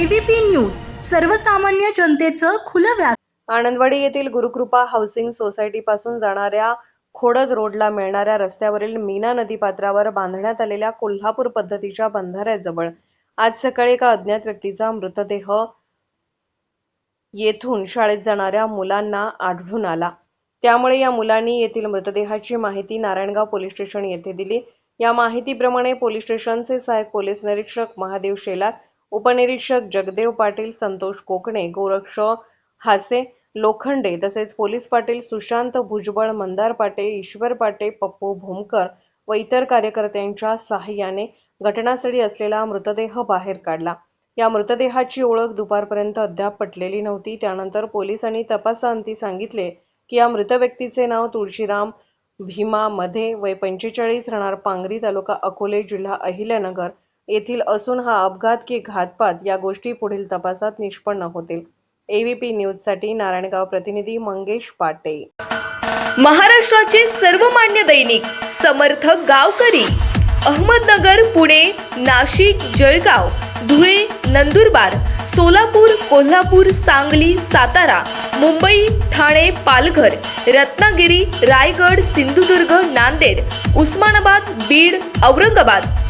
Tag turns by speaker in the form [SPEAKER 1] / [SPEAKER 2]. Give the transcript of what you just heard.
[SPEAKER 1] ABP news सर्वसामान्य जनतेचं खुलं व्यास
[SPEAKER 2] आनंदवाडी येथील गुरुकृपा हाऊसिंग सोसायटी पासून जाणाऱ्या खोडद रोडला मिळणाऱ्या रस्त्यावरील मीना नदी पात्रावर बांधण्यात आलेल्या कोल्हापूर पद्धतीच्या बंधाऱ्याजवळ आज सकाळी एका अज्ञात व्यक्तीचा मृतदेह येथून शाळेत जाणाऱ्या मुलांना आढळून आला. त्यामुळे या मुलांनी येथील मृतदेहाची माहिती नारायणगाव पोलीस स्टेशन येथे दिली. या माहितीप्रमाणे पोलीस स्टेशनचे सहाय्यक पोलीस निरीक्षक महादेव शेलार उपनिरीक्षक जगदेव पाटील संतोष कोकणे गोरक्ष हासे लोखंडे तसेच पोलीस पाटील सुशांत भुजबळ मंदार पाटे ईश्वर पाटे पप्पू भूमकर व इतर कार्यकर्त्यांच्या सहाय्याने घटनास्थळी असलेला मृतदेह बाहेर काढला. या मृतदेहाची ओळख दुपारपर्यंत अद्याप पटलेली नव्हती. त्यानंतर पोलिसांनी तपासाअंती सांगितले की या मृत व्यक्तीचे नाव तुळशीराम भीमा मध्ये वय पंचेचाळीस राहणार पांगरी तालुका अकोले जिल्हा अहिल्यानगर येथील असून हा अपघात की घातपात या गोष्टी पुढील तपासात निष्पन्न होतील. एबीपी न्यूजसाठी नारायणगाव प्रतिनिधी मंगेश पाटे.
[SPEAKER 3] महाराष्ट्राचे सर्वमान्य दैनिक समर्थ गावकरी अहमदनगर पुणे नाशिक जळगाव धुळे नंदुरबार सोलापूर कोल्हापूर सांगली सातारा मुंबई ठाणे पालघर रत्नागिरी रायगड सिंधुदुर्ग नांदेड उस्मानाबाद बीड औरंगाबाद